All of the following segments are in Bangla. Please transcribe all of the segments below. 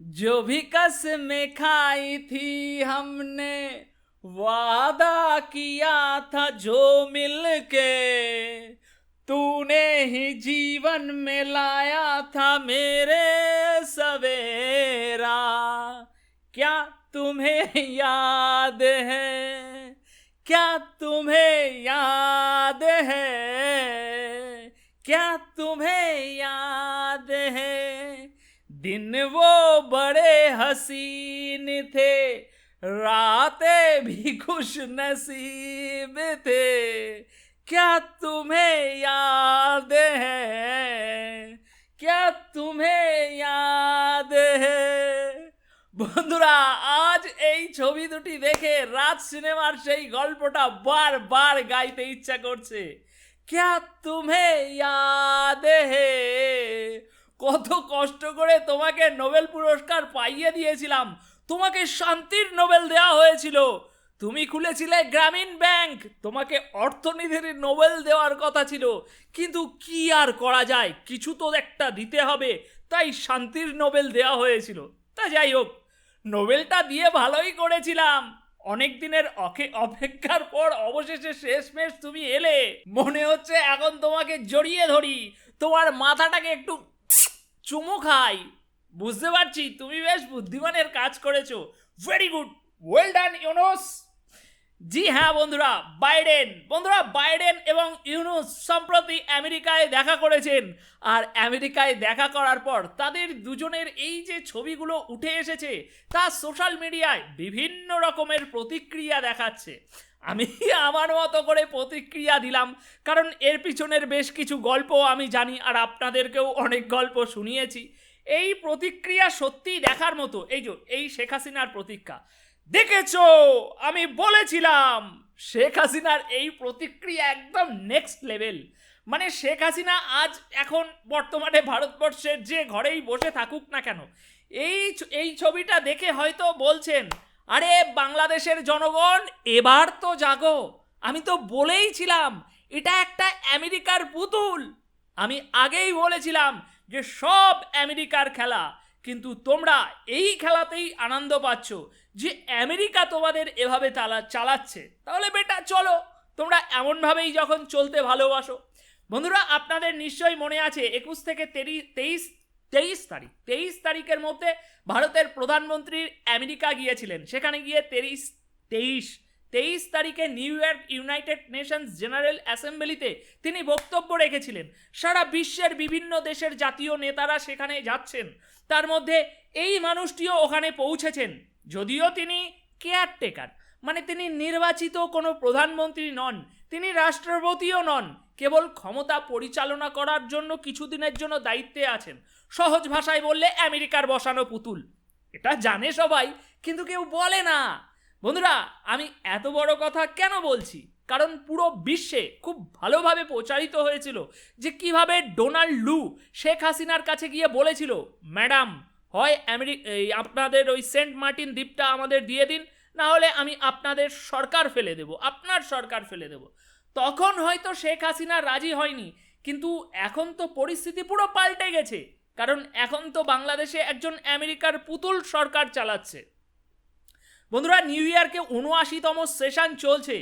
जो भी कसमें खाई थी हमने, वादा किया था जो मिलके। तूने ही जीवन में लाया था मेरे सवेरा। क्या तुम्हें याद है? क्या तुम्हें याद है? क्या तुम्हें याद दिन वो बड़े हसीन थे रातें भी खुश नसीब थे क्या तुम्हें याद है क्या तुम्हें याद है বন্ধুরা আজ এই ছবি দুটি দেখে রাজ সিনেমার সেই গল্পটা বারবার গাইতে ইচ্ছা করছে ক্যা তুমে ইয়াদ হে কত কষ্ট করে তোমাকে নোবেল পুরস্কার পাইয়ে দিয়েছিলাম। তোমাকে শান্তির নোবেল দেওয়া হয়েছিল। তুমি খুলেছিলে গ্রামীণ ব্যাংক। তোমাকে অর্থনীতির নোবেল দেওয়ার কথা ছিল। কিন্তু কি আর করা যায়? কিছু তো একটা দিতে হবে। তাই শান্তির নোবেল দেওয়া হয়েছিল। তা যাই হোক, নোবেলটা দিয়ে ভালোই করেছিলাম। অনেক দিনের অপেক্ষার পর অবশেষে শেষমেশ তুমি এলে। মনে হচ্ছে এখন তোমাকে জড়িয়ে ধরি। তোমার মাথাটাকে একটু চুমু খাই। বুঝতে পারছি তুমি বেশ বুদ্ধিমানের কাজ করেছ। Very good well done Yunus ji হ্যাঁ বন্ধুরা, বাইডেন। বন্ধুরা, বাইডেন এবং ইউনুস সম্প্রতি আমেরিকায় দেখা করেছেন। আর আমেরিকায় দেখা করার পর তাদের দুজনের এই যে ছবিগুলো উঠে এসেছে, তা সোশ্যাল মিডিয়ায় বিভিন্ন রকমের প্রতিক্রিয়া দেখাচ্ছে। আমি আমার মতো করে প্রতিক্রিয়া দিলাম, কারণ এর পিছনের বেশ কিছু গল্প আমি জানি আর আপনাদেরকেও অনেক গল্প শুনিয়েছি। এই প্রতিক্রিয়া সত্যিই দেখার মতো, এই যে, এই শেখ হাসিনার প্রতিক্রিয়া। দেখেছ? আমি বলেছিলাম, শেখ হাসিনার এই প্রতিক্রিয়া একদম নেক্সট লেভেল মানে শেখ হাসিনা আজ এখন বর্তমানে ভারতবর্ষের যে ঘরেই বসে থাকুক না কেন, এই এই ছবিটা দেখে হয়তো বলছেন, আরে বাংলাদেশের জনগণ, এবার তো জাগো। আমি তো বলেইছিলাম, এটা একটা আমেরিকার পুতুল। আমি আগেই বলেছিলাম যে সব আমেরিকার খেলা, কিন্তু তোমরা এই খেলাতেই আনন্দ পাচ্ছ। যে আমেরিকা তোমাদের এভাবে চালা চালাচ্ছে, তাহলে বেটা চলো, তোমরা এমনভাবেই যখন চলতে ভালোবাসো। বন্ধুরা, আপনাদের নিশ্চয়ই মনে আছে, একুশ থেকে তেইশ তেইশ তারিখ, তেইশ তারিখের মধ্যে ভারতের প্রধানমন্ত্রী আমেরিকা গিয়েছিলেন। সেখানে গিয়ে তেইশ তেইশ তেইশ তারিখে New York United Nations General অ্যাসেম্বলিতে তিনি বক্তব্য রেখেছিলেন। সারা বিশ্বের বিভিন্ন দেশের জাতীয় নেতারা সেখানে যাচ্ছেন। তার মধ্যে এই মানুষটিও ওখানে পৌঁছেছেন। যদিও তিনি কেয়ারটেকার মানে তিনি নির্বাচিত কোনো প্রধানমন্ত্রী নন, তিনি রাষ্ট্রপতিও নন, কেবল ক্ষমতা পরিচালনা করার জন্য কিছুদিনের জন্য দায়িত্বে আছেন। সহজ ভাষায় বললে আমেরিকার বসানো পুতুল। এটা জানে সবাই, কিন্তু কেউ বলে না। বন্ধুরা, আমি এত বড় কথা কেন বলছি? কারণ পুরো বিশ্বে খুব ভালোভাবে প্রচারিত হয়েছিল যে কীভাবে ডোনাল্ড লু শেখ হাসিনার কাছে গিয়ে বলেছিল, ম্যাডাম হয় এই আপনাদের ওই সেন্ট মার্টিন দ্বীপটা আমাদের দিয়ে দিন না হলে আমি আপনাদের সরকার ফেলে দেব, আপনার সরকার ফেলে দেব। তখন হয়তো শেখ হাসিনা রাজি হয়নি, কিন্তু এখন তো পরিস্থিতি পুরো পাল্টে গেছে, কারণ এখন তো বাংলাদেশে একজন আমেরিকার পুতুল সরকার চালাচ্ছে। বন্ধুরা, নিউ ইয়র্কে উনআশিতম সেশন চলছে,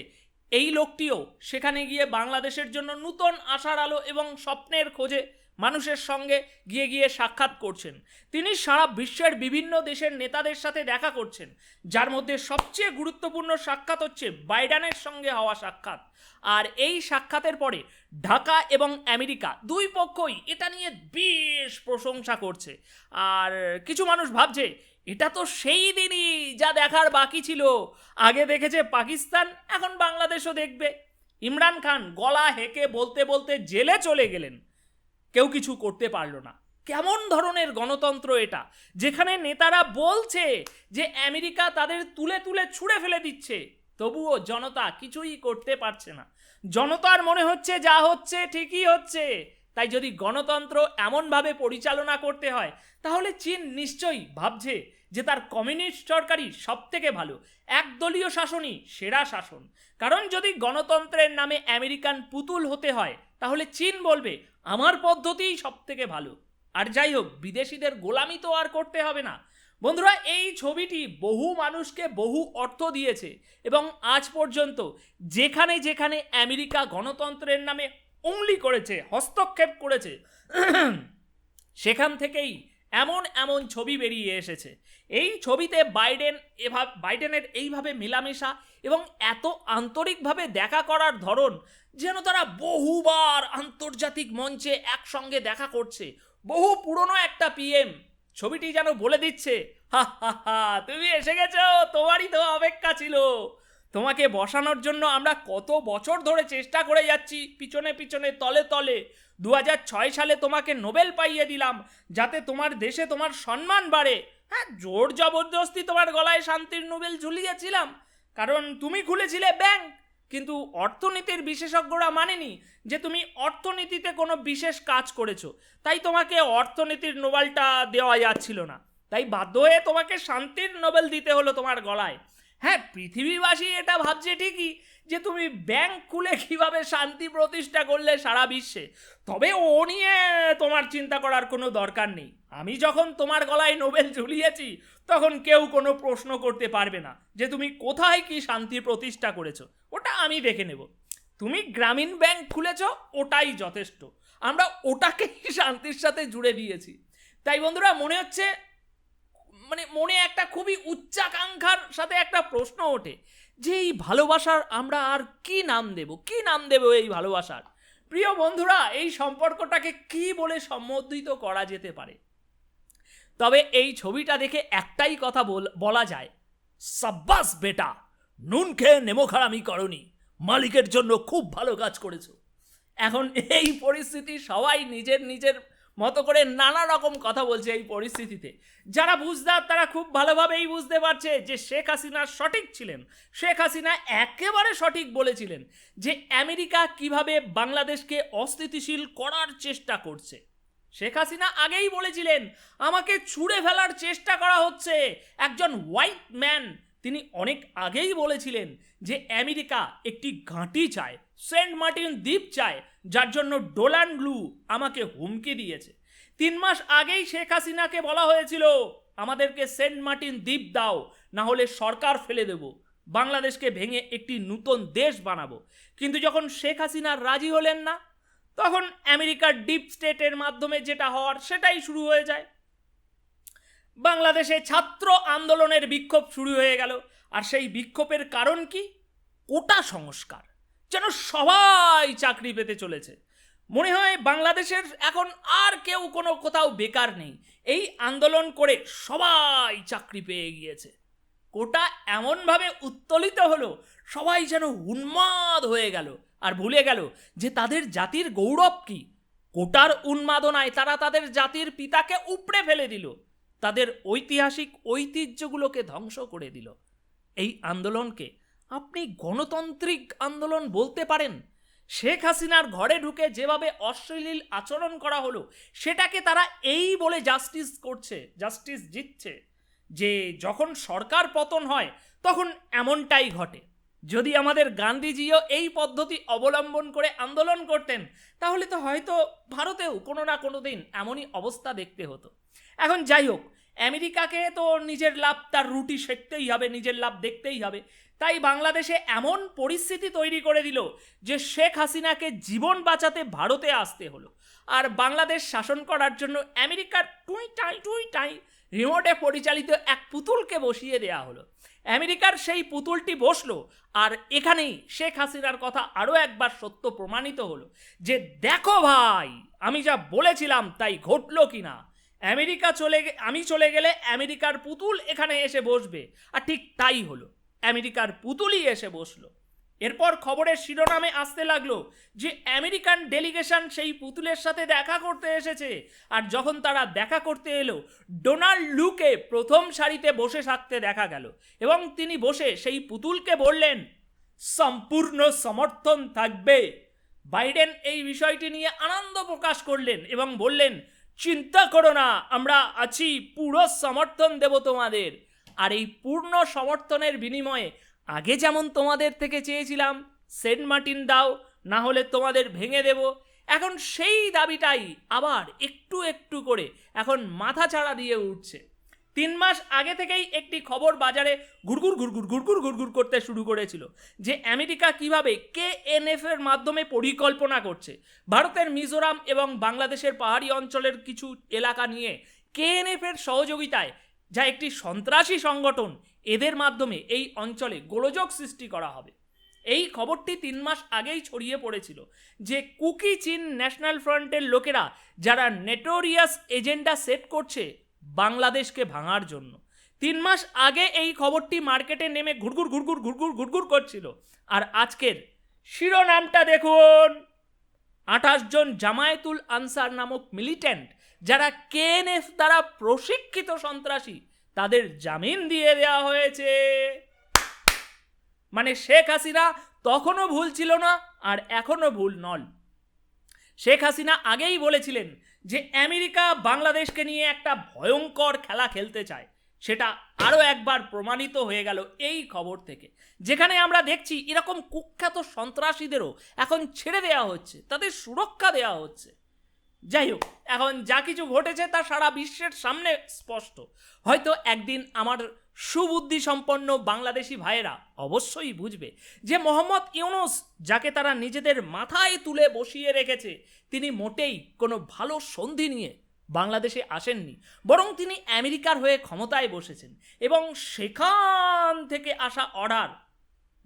এই লোকটিও সেখানে গিয়ে বাংলাদেশের জন্য নূতন আশার আলো এবং স্বপ্নের খোঁজে মানুষের সঙ্গে গিয়ে গিয়ে সাক্ষাৎ করছেন। তিনি সারা বিশ্বের বিভিন্ন দেশের নেতাদের সাথে দেখা করছেন, যার মধ্যে সবচেয়ে গুরুত্বপূর্ণ সাক্ষাৎ হচ্ছে বাইডেনের সঙ্গে হওয়া সাক্ষাৎ। আর এই সাক্ষাতের পরে ঢাকা এবং আমেরিকা দুই পক্ষই এটা নিয়ে বেশ প্রশংসা করছে। আর কিছু মানুষ ভাবছে, এটা তো সেই দিনই যা দেখার বাকি ছিল। আগে দেখেছে পাকিস্তান, এখন বাংলাদেশও দেখবে। ইমরান খান গলা হেঁকে বলতে বলতে জেলে চলে গেলেন। কেউ কিছু করতে পারল না। কেমন ধরনের গণতন্ত্র এটা? যেখানে নেতারা বলছে যে আমেরিকা তাদের তুলে তুলে ছুঁড়ে ফেলে দিচ্ছে। তবুও জনতা কিছুই করতে পারছে না। জনতার মনে হচ্ছে যা হচ্ছে ঠিকই হচ্ছে। তাই যদি গণতন্ত্র এমনভাবে পরিচালনা করতে হয়, তাহলে চীন নিশ্চয়ই ভাবছে যে তার কমিউনিস্ট সরকারই সব থেকে ভালো, একদলীয় শাসনই সেরা শাসন। কারণ যদি গণতন্ত্রের নামে আমেরিকান পুতুল হতে হয়, তাহলে চীন বলবে আমার পদ্ধতিই সব থেকে ভালো। আর যাই হোক বিদেশিদের গোলামি তো আর করতে হবে না। বন্ধুরা, এই ছবিটি বহু মানুষকে বহু অর্থ দিয়েছে এবং আজ পর্যন্ত যেখানে যেখানে আমেরিকা গণতন্ত্রের নামে উংলি করেছে, হস্তক্ষেপ করেছে, সেখান থেকেই এমন এমন ছবি বেরিয়ে এসেছে। এই ছবিতে বাইডেন এভাবে, বাইডেনের এইভাবে মেলামেশা এবং এত আন্তরিকভাবে দেখা করার ধরন যেন তারা বহুবার আন্তর্জাতিক মঞ্চে একসঙ্গে দেখা করছে। বহু পুরনো একটা পিএম ছবিটি যেন বলে দিচ্ছে, হা হা হা, তুমি এসে গেছো, তোমারই তো অপেক্ষা ছিল। তোমাকে বসানোর জন্য আমরা কত বছর ধরে চেষ্টা করে যাচ্ছি, পিছনে পিছনে, তলে তলে। দু সালে তোমাকে নোবেল পাইয়ে দিলাম, যাতে তোমার দেশে তোমার সম্মান বাড়ে। হ্যাঁ জোর জবরদস্তি তোমার গলায় শান্তির নোবেল ঝুলিয়েছিলাম, কারণ তুমি খুলেছিলে ব্যাংক। কিন্তু অর্থনীতির বিশেষজ্ঞরা মানেনি যে তুমি অর্থনীতিতে কোনো বিশেষ কাজ করেছ। তাই তোমাকে অর্থনীতির নোবেলটা দেওয়া যাচ্ছিল না। তাই বাধ্য হয়ে তোমাকে শান্তির নোবেল দিতে হলো তোমার গলায়। হ্যাঁ পৃথিবীবাসী এটা ভাবছে ঠিকই যে তুমি ব্যাংক খুলে কীভাবে শান্তি প্রতিষ্ঠা করলে সারা বিশ্বে? তবে ও নিয়ে তোমার চিন্তা করার কোনো দরকার নেই। আমি যখন তোমার গলায় নোবেল ঝুলিয়েছি, তখন কেউ কোনো প্রশ্ন করতে পারবে না যে তুমি কোথায় কি শান্তি প্রতিষ্ঠা করেছ। ওটা আমি দেখে নেব। তুমি গ্রামীণ ব্যাংক খুলেছ, ওটাই যথেষ্ট। আমরা ওটাকেই শান্তির সাথে জুড়ে দিয়েছি। তাই বন্ধুরা, মনে হচ্ছে মানে মনে একটা খুবই উচ্চাকাঙ্ক্ষার সাথে একটা প্রশ্ন ওঠে। যে এই ভালোবাসার আমরা আর কি নাম দেব? কি নাম দেব এই ভালোবাসার? প্রিয় বন্ধুরা, এই সম্পর্কটাকে কি বলে সম্বোধিত করা যেতে পারে? তবে এই ছবিটা দেখে একটাই কথা বলা যায়। সাব্বাস বেটা, নুন খেয়ে নেমো খারামি করনি। মালিকের জন্য খুব ভালো কাজ করেছ। এখন এই পরিস্থিতি সবাই নিজের নিজের মতো করে নানা রকম কথা বলছে এই পরিস্থিতিতে। যারা বুঝদার, তারা খুব ভালোভাবেই বুঝতে পারছে যে শেখ হাসিনা সঠিক ছিলেন। শেখ হাসিনা একেবারে সঠিক বলেছিলেন যে আমেরিকা কীভাবে বাংলাদেশকে অস্থিতিশীল করার চেষ্টা করছে। শেখ হাসিনা আগেই বলেছিলেন, আমাকে ছুঁড়ে ফেলার চেষ্টা করা হচ্ছে। একজন হোয়াইট ম্যান তিনি অনেক আগেই বলেছিলেন যে আমেরিকা একটি ঘাঁটি চায়, সেন্ট মার্টিন দ্বীপ চায়। যার জন্য ডোলান্ড ব্লু আমাকে হুমকি দিয়েছে। তিন মাস আগেই শেখ হাসিনাকে বলা হয়েছিল, আমাদেরকে সেন্ট মার্টিন দ্বীপ দাও না হলে সরকার ফেলে দেব। বাংলাদেশকে ভেঙে একটি নূতন দেশ বানাবো। কিন্তু যখন শেখ হাসিনা রাজি হলেন না, তখন আমেরিকার ডিপ স্টেটের মাধ্যমে যেটা হওয়ার সেটাই শুরু হয়ে যায়। বাংলাদেশে ছাত্র আন্দোলনের বিক্ষোভ শুরু হয়ে গেল। আর সেই বিক্ষোভের কারণ কি? কোটা সংস্কার। যেন সবাই চাকরি পেতে চলেছে। মনে হয় বাংলাদেশের এখন আর কেউ কোনো কোথাও বেকার নেই। এই আন্দোলন করে সবাই চাকরি পেয়ে গিয়েছে। কোটা এমনভাবে উত্তোলিত হলো, সবাই যেন উন্মাদ হয়ে গেল আর ভুলে গেল যে তাদের জাতির গৌরব কি। কোটার উন্মাদনায় তারা তাদের জাতির পিতাকে উপড়ে ফেলে দিল, তাদের ঐতিহাসিক ঐতিহ্যগুলোকে ধ্বংস করে দিল। এই আন্দোলনকে আপনি গণতান্ত্রিক আন্দোলন বলতে পারেন। শেখ হাসিনার ঘরে ঢুকে যেভাবে অশ্লীল আচরণ করা হলো, সেটাকে তারা এই বলে জাস্টিস করছে জাস্টিস জিতছে। যে যখন সরকার পতন হয়, তখন এমনটাই ঘটে। যদি আমাদের গান্ধীজিও এই পদ্ধতি অবলম্বন করে আন্দোলন করতেন, তাহলে তো হয়তো ভারতেও কোনো না কোনো দিন এমনই অবস্থা দেখতে হতো। এখন যাই হোক, আমেরিকাকে তো নিজের লাভ তার রুটি শেখতেই হবে, নিজের লাভ দেখতেই হবে। তাই বাংলাদেশে এমন পরিস্থিতি তৈরি করে দিল যে শেখ হাসিনাকে জীবন বাঁচাতে ভারতে আসতে হলো। আর বাংলাদেশ শাসন করার জন্য আমেরিকার টুই টাই টুই টাই রিমোটে পরিচালিত এক পুতুলকে বসিয়ে দেয়া হলো। আমেরিকার সেই পুতুলটি বসল আর এখানেই শেখ হাসিনার কথা আরও একবার সত্য প্রমাণিত হলো যে, দেখো ভাই, আমি যা বলেছিলাম তাই ঘটলো কি না? আমেরিকা চলে আমি চলে গেলে আমেরিকার পুতুল এখানে এসে বসবে। আর ঠিক তাই হলো। আমেরিকার পুতুলই এসে বসল। এরপর খবরের শিরোনামে আসতে লাগল যে, আমেরিকান ডেলিগেশন সেই পুতুলের সাথে দেখা করতে এসেছে। আর যখন তারা দেখা করতে এলো, ডোনাল্ড লুকে প্রথম সারিতে বসে থাকতে দেখা গেল এবং তিনি বসে সেই পুতুলকে বললেন, সম্পূর্ণ সমর্থন থাকবে। বাইডেন এই বিষয়টি নিয়ে আনন্দ প্রকাশ করলেন এবং বললেন, চিন্তা করো না, আমরা আছি, পুরো সমর্থন দেব তোমাদের। আর এই পূর্ণ সমর্থনের বিনিময়ে আগে যেমন তোমাদের থেকে চেয়েছিলাম, সেন্ট মার্টিন দাও, না হলে তোমাদের ভেঙে দেব। এখন সেই দাবিটাই আবার একটু একটু করে এখন মাথা ছাড়া দিয়ে উঠছে। তিন মাস আগে থেকেই একটি খবর বাজারে ঘুরঘুর ঘুরঘুর ঘুরঘুর ঘুরঘুর করতে শুরু করেছিল যে আমেরিকা কীভাবে কে এর মাধ্যমে পরিকল্পনা করছে। ভারতের মিজোরাম এবং বাংলাদেশের পাহাড়ি অঞ্চলের কিছু এলাকা নিয়ে কে এর সহযোগিতায় যা একটি সন্ত্রাসী সংগঠন। এদের মাধ্যমে এই অঞ্চলে গোলযোগ সৃষ্টি করা হবে। এই খবরটি তিন মাস আগেই ছড়িয়ে পড়েছিল যে কুকি চীন ন্যাশনাল ফ্রন্টের লোকেরা যারা নেটোরিয়াস এজেন্ডা সেট করছে বাংলাদেশকে ভাঙার জন্য। তিন মাস আগে এই খবরটি মার্কেটে নেমে ঘুরঘুর ঘুরঘুর ঘুরঘুর ঘুরঘুর করছিল। আর আজকের শিরোনামটা দেখুন। আঠাশ জন জামায়াতুল আনসার নামক মিলিটেন্ট যারা কেএনএফ দ্বারা প্রশিক্ষিত সন্ত্রাসী, তাদের জামিন দিয়ে দেওয়া হয়েছে। মানে শেখ হাসিনা তখনও ভুল ছিল না আর এখনও ভুল নন। শেখ হাসিনা আগেই বলেছিলেন যে আমেরিকা বাংলাদেশকে নিয়ে একটা ভয়ঙ্কর খেলা খেলতে চায়। সেটা আরও একবার প্রমাণিত হয়ে গেল এই খবর থেকে। যেখানে আমরা দেখছি এরকম কুখ্যাত সন্ত্রাসীদেরও এখন ছেড়ে দেওয়া হচ্ছে, তাদের সুরক্ষা দেওয়া হচ্ছে। যাই হোক এখন যা কিছু ঘটেছে তা সারা বিশ্বের সামনে স্পষ্ট। হয়তো একদিন আমার সুবুদ্ধি সম্পন্ন বাংলাদেশি ভাইয়েরা অবশ্যই বুঝবে যে মোহাম্মদ ইউনুস, যাকে তারা নিজেদের মাথায় তুলে বসিয়ে রেখেছে, তিনি মোটেই কোনো ভালো সন্ধি নিয়ে বাংলাদেশে আসেননি, বরং তিনি আমেরিকার হয়ে ক্ষমতায় বসেছেন এবং সেখান থেকে আসা অর্ডার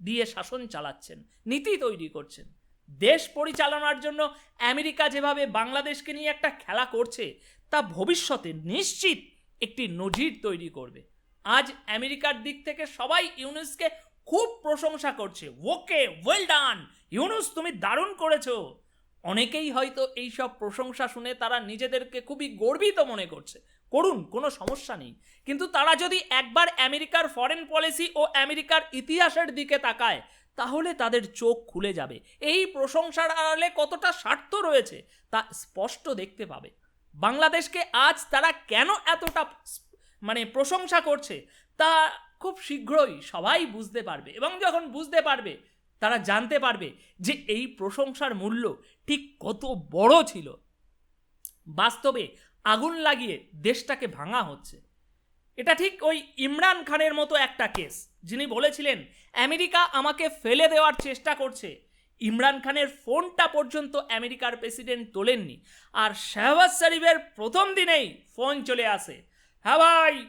দিয়ে শাসন চালাচ্ছেন, নীতি তৈরি করছেন। দেশ পরিচালনার জন্য আমেরিকা যেভাবে বাংলাদেশকে নিয়ে একটা খেলা করছে, তা ভবিষ্যতে নিশ্চিত একটি নজির তৈরি করবে। আজ আমেরিকার দিক থেকে সবাই ইউনুসকে খুব প্রশংসা করছে। ওকে ওয়েল ডান ইউনুস, তুমি দারুণ করেছ! অনেকেই হয়তো এই সব প্রশংসা শুনে তারা নিজেদেরকে খুবই গর্বিত মনে করছে। করুন, কোনো সমস্যা নেই। কিন্তু তারা যদি একবার আমেরিকার ফরেন পলিসি ও আমেরিকার ইতিহাসের দিকে তাকায় তাহলে তাদের চোখ খুলে যাবে। এই প্রশংসার আড়ালে কতটা স্বার্থ রয়েছে তা স্পষ্ট দেখতে পাবে। বাংলাদেশকে আজ তারা কেন এতটা মানে প্রশংসা করছে তা খুব শীঘ্রই সবাই বুঝতে পারবে এবং যখন বুঝতে পারবে, তারা জানতে পারবে যে এই প্রশংসার মূল্য ঠিক কত বড় ছিল। বাস্তবে আগুন লাগিয়ে দেশটাকে ভাঙা হচ্ছে। এটা ঠিক ওই ইমরান খানের মতো একটা কেস। যিনি বলেছিলেন, আমেরিকা আমাকে ফেলে দেওয়ার চেষ্টা করছে। ইমরান খানের ফোনটা পর্যন্ত আমেরিকার প্রেসিডেন্ট তোলেননি। আর শাহবাজ শরীফের প্রথম দিনেই ফোন চলে আসে। হ্যাঁ ভাই,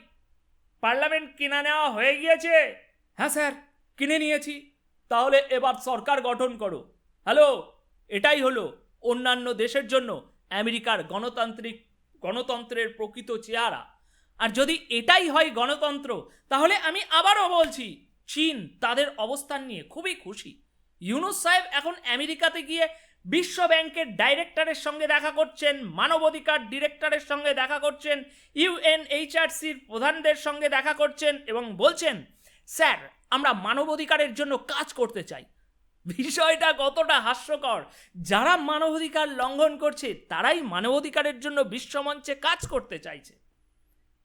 পার্লামেন্ট কিনে নেওয়া হয়ে গিয়েছে? হ্যাঁ স্যার, কিনে নিয়েছি। তাহলে এবার সরকার গঠন করো। হ্যালো, এটাই হলো অন্যান্য দেশের জন্য আমেরিকার গণতান্ত্রিক, গণতন্ত্রের প্রকৃত চেহারা। আর যদি এটাই হয় গণতন্ত্র, তাহলে আমি আবারও বলছি, চীন তাদের অবস্থান নিয়ে খুবই খুশি। ইউনুস সাহেব এখন আমেরিকাতে গিয়ে বিশ্ব ব্যাংকের ডাইরেক্টরের সঙ্গে দেখা করছেন, মানবাধিকার ডিরেক্টরের সঙ্গে দেখা করছেন ইউএনএইচআরসির প্রধানদের সঙ্গে দেখা করছেন এবং বলছেন, স্যার, আমরা মানবাধিকারের জন্য কাজ করতে চাই। বিষয়টা কতটা হাস্যকর। যারা মানবাধিকার লঙ্ঘন করছে, তারাই মানবাধিকারের জন্য বিশ্বমঞ্চে কাজ করতে চাইছে।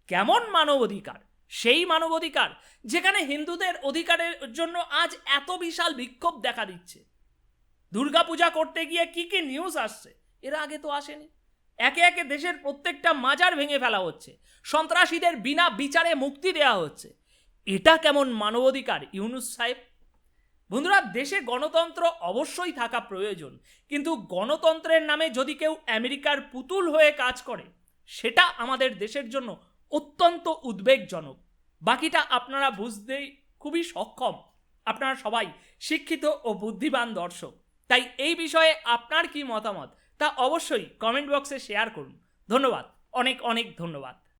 কেমন মানবাধিকার? সেই মানবাধিকার যেখানে হিন্দুদের অধিকারের জন্য আজ এত বিশাল বিক্ষোভ দেখা দিচ্ছে। দুর্গাপূজা করতে গিয়ে কি কি নিউজ আসছে? এর আগে তো আসেনি। একে একে দেশের প্রত্যেকটা মাজার ভেঙে ফেলা হচ্ছে। সন্ত্রাসীদের বিনা বিচারে মুক্তি দেওয়া হচ্ছে। এটা কেমন মানবাধিকার, ইউনুস সাহেব? বন্ধুরা, দেশে গণতন্ত্র অবশ্যই থাকা প্রয়োজন। কিন্তু গণতন্ত্রের নামে যদি কেউ আমেরিকার পুতুল হয়ে কাজ করে, সেটা আমাদের দেশের জন্য অত্যন্ত উদ্বেগজনক। বাকিটা আপনারা বুঝতেই খুবই সক্ষম। আপনারা সবাই শিক্ষিত ও বুদ্ধিমান দর্শক। তাই এই বিষয়ে আপনার কি মতামত তা অবশ্যই কমেন্ট বক্সে শেয়ার করুন। ধন্যবাদ। অনেক অনেক ধন্যবাদ।